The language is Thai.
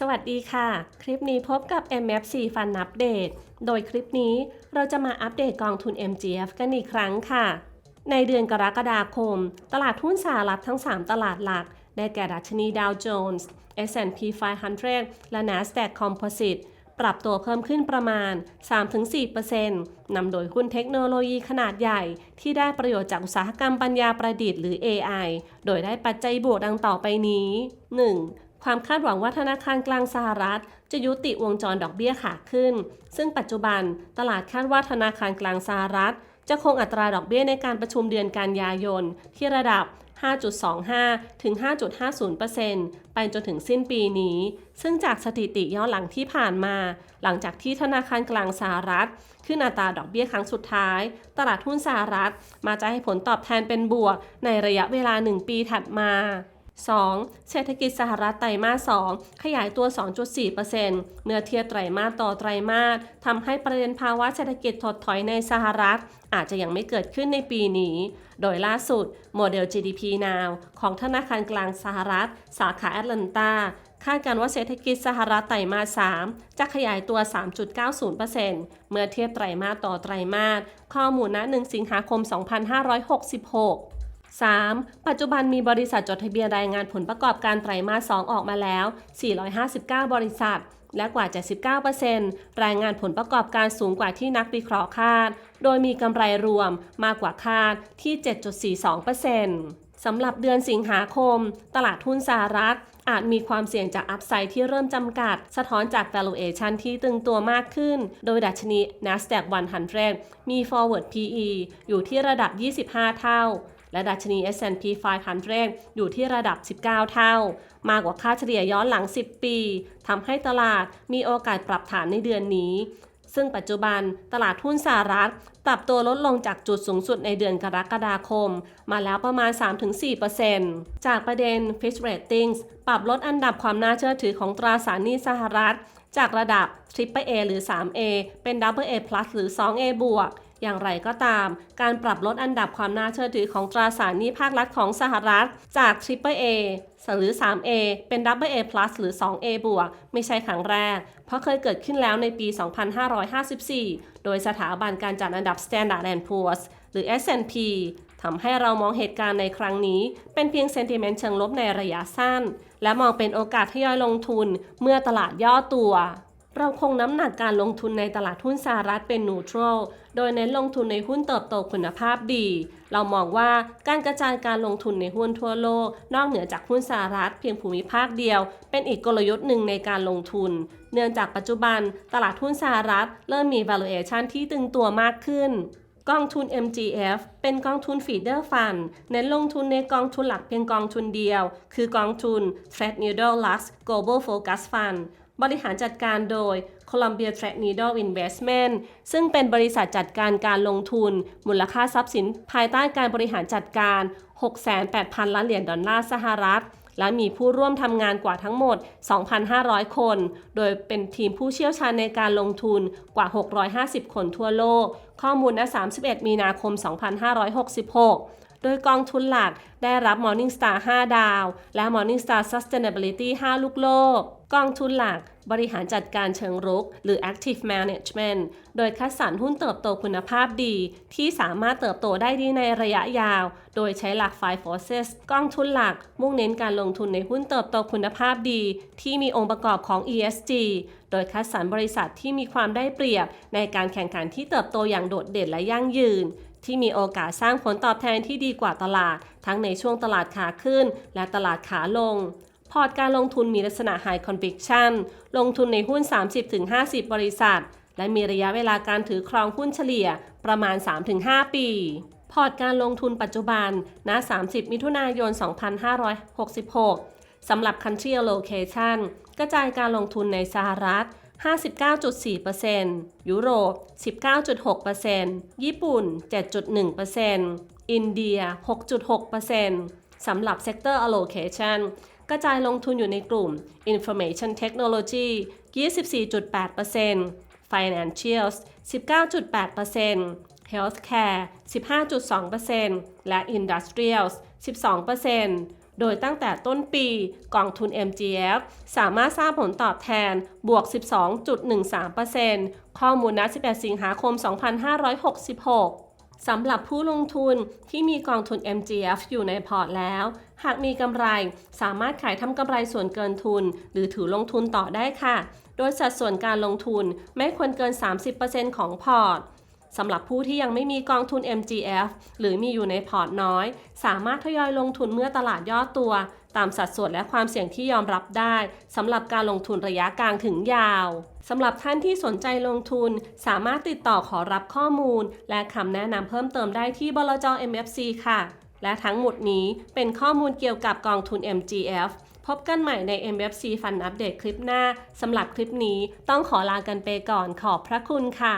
สวัสดีค่ะ คลิปนี้พบกับ MFC Fund Update โดยคลิปนี้เราจะมาอัปเดตกองทุน MGF กันอีกครั้งค่ะ ในเดือนกรกฎาคม ตลาดหุ้นสหรัฐทั้ง 3 ตลาดหลัก ได้แก่ดัชนีดาวโจนส์ S&P 500 และ NASDAQ Composite ปรับตัวเพิ่มขึ้นประมาณ 3-4%นำโดยหุ้นเทคโนโลยีขนาดใหญ่ ที่ได้ประโยชน์จากอุตสาหกรรมปัญญาประดิษฐ์หรือ AI โดยได้ปัจจัยบวกดังต่อไปนี้ 1. ความคาดหวังว่าธนาคารกลางสหรัฐ จะยุติวงจรดอกเบี้ยขาขึ้น ซึ่งปัจจุบันตลาดคาดว่าธนาคารกลางสหรัฐ จะคงอัตราดอกเบี้ยในการประชุมเดือนกันยายน ที่ระดับ 5.25 ถึง 5.50%ไปจนถึงสิ้นปีนี้ ซึ่งจากสถิติย้อนหลังที่ผ่านมา หลังจากที่ธนาคารกลางสหรัฐ ขึ้นอัตราดอกเบี้ยครั้งสุดท้าย ตลาดหุ้นสหรัฐมาจะให้ผลตอบแทนเป็นบวกในระยะเวลา 1 ปีถัดมา 2. เศรษฐกิจสหรัฐไตรมาส 2 ขยายตัว 2.4%เมื่อเทียบไตรมาสต่อไตรมาสทำให้ประเด็นภาวะเศรษฐกิจถดถอยในสหรัฐ อาจจะยังไม่เกิดขึ้นในปีนี้ โดยล่าสุด โมเดล GDP Now ของธนาคารกลางสหรัฐ สาขาแอตแลนตาคาดการว่าเศรษฐกิจสหรัฐไตรมาส 3 จะขยายตัว 3.90%เมื่อเทียบไตรมาสต่อไตรมาสข้อมูลณ 1 สิงหาคม 2566 3. ปัจจุบันมีบริษัทจดทะเบียนรายงานผลประกอบการไตรมาส 2 ออกมาแล้ว 459 บริษัท และกว่า 79%รายงานผลประกอบการสูงกว่าที่นักวิเคราะห์คาด โดยมีกำไรรวมมากกว่าคาดที่ 7.42%สำหรับเดือนสิงหาคม ตลาดหุ้นสหรัฐ อาจมีความเสี่ยงจากอัพไซด์ที่เริ่มจำกัด สะท้อนจาก valuation ที่ตึงตัวมากขึ้น โดยดัชนี NASDAQ 100 มี forward PE อยู่ที่ระดับ 25 เท่า และดัชนี S&P 500 อยู่ที่ระดับ 19 เท่า มากกว่าค่าเฉลี่ยย้อนหลัง 10 ปีทำให้ตลาดมีโอกาสปรับฐานในเดือนนี้ ซึ่งปัจจุบันตลาดหุ้นสหรัฐ ปรับตัวลดลงจากจุดสูงสุดในเดือนกรกฎาคม มาแล้วประมาณ 3-4%จากประเด็น Fitch Ratings ปรับลดอันดับความน่าเชื่อถือของตราสารหนี้สหรัฐ จากระดับ Triple A หรือ 3A เป็น Double A Plus หรือ 2A บวก อย่างไรก็ตาม การปรับลดอันดับความน่าเชื่อถือของตราสารหนี้ภาครัฐของสหรัฐ จาก Triple A หรือ 3A เป็น Double A Plus หรือ 2A บวกไม่ใช่ครั้งแรก เพราะเคยเกิดขึ้นแล้วในปี 2554 โดยสถาบันการจัดอันดับ Standard Poor's หรือ S&P ทำให้เรามองเหตุการณ์ในครั้งนี้ เป็นเพียงเซนติเมนต์เชิงลบในระยะสั้น และมองเป็นโอกาสทยอยลงทุนเมื่อตลาดย่อตัว เราคงน้ำหนักการลงทุนในตลาดหุ้นสหรัฐเป็นนูทรัลโดยเน้นลงทุนในหุ้นเติบโตคุณภาพดี เรามองว่าการกระจายการลงทุนในหุ้นทั่วโลก นอกเหนือจากหุ้นสหรัฐเพียงภูมิภาคเดียว เป็นอีกกลยุทธ์หนึ่งในการลงทุน เนื่องจากปัจจุบันตลาดหุ้นสหรัฐเริ่มมี valuation ที่ตึงตัวมากขึ้นกองทุน MGF เป็นกองทุนฟีเดอร์ฟันเน้นลงทุนในกองทุนหลักเพียงกองทุนเดียว คือกองทุน Threadneedle Lux Global Focus Fund บริหารจัดการโดย Columbia Threadneedle Investment ซึ่งเป็นบริษัทจัดการการลงทุน มูลค่าทรัพย์สินภายใต้การบริหารจัดการ 68,000 ล้านเหรียญดอลลาร์สหรัฐ และมีผู้ร่วมทำงานกว่าทั้งหมด 2,500 คน โดยเป็นทีมผู้เชี่ยวชาญในการลงทุนกว่า 650 คนทั่วโลก ข้อมูลณ 31 มีนาคม 2566 ดยกองทุนหลักได้รับ Morningstar 5 ดาว และ Morningstar Sustainability 5 ลูกโลก กองทุนหลักบริหารจัดการเชิงรุก หรือ Active Management โดยคัดสรรหุ้นเติบโตคุณภาพดี ที่สามารถเติบโตได้ดีในระยะยาว โดยใช้หลัก Five Forces กองทุนหลัก มุ่งเน้นการลงทุนในหุ้นเติบโตคุณภาพดี ที่มีองค์ประกอบของ ESG โดยคัดสรรบริษัทที่มีความได้เปรียบในการแข่งขันที่เติบโตอย่างโดดเด่นและยั่งยืนที่มีโอกาสสร้างผลตอบแทนที่ดีกว่าตลาด ทั้งในช่วงตลาดขาขึ้น และตลาดขาลง พอร์ตการลงทุนมีลักษณะ High Conviction ลงทุนในหุ้น 30-50 บริษัท และมีระยะเวลาการถือครองหุ้นเฉลี่ยประมาณ 3-5 ปี พอร์ตการลงทุนปัจจุบันณ 30 มิถุนายน 2566สำหรับ Country Allocation กระจายการลงทุนในสหรัฐ 59.4%ยุโรป 19.6%ญี่ปุ่น 7.1%อินเดีย 6.6%สำหรับ Sector Allocation กระจายลงทุนอยู่ในกลุ่ม Information Technology 24.8% Financials 19.8% Healthcare 15.2%และ Industrials 12% โดยตั้งแต่ต้นปีกองทุน MGF สามารถสร้างผลตอบแทนบวก 12.13%ข้อมูลณ11 สิงหาคม 2566สำหรับผู้ลงทุนที่มีกองทุน MGF อยู่ในพอร์ตแล้ว หากมีกำไรสามารถขายทำกำไรส่วนเกินทุน หรือถือลงทุนต่อได้ค่ะ โดยสัดส่วนการลงทุนไม่ควรเกิน 30%ของพอร์ต สำหรับผู้ที่ยังไม่มีกองทุน MGF หรือมีอยู่ในพอร์ตน้อย สามารถทยอยลงทุนเมื่อตลาดย่อตัว ตามสัดส่วนและความเสี่ยงที่ยอมรับได้สำหรับการลงทุนระยะกลางถึงยาวสำหรับท่านที่สนใจลงทุน สามารถติดต่อขอรับข้อมูล และคำแนะนำเพิ่มเติมได้ที่บลจ MFC ค่ะ และทั้งหมดนี้เป็นข้อมูลเกี่ยวกับกองทุน MGF พบกันใหม่ใน MFC Fund Update คลิปหน้า สำหรับคลิปนี้ต้องขอลากันไปก่อนขอบพระคุณค่ะ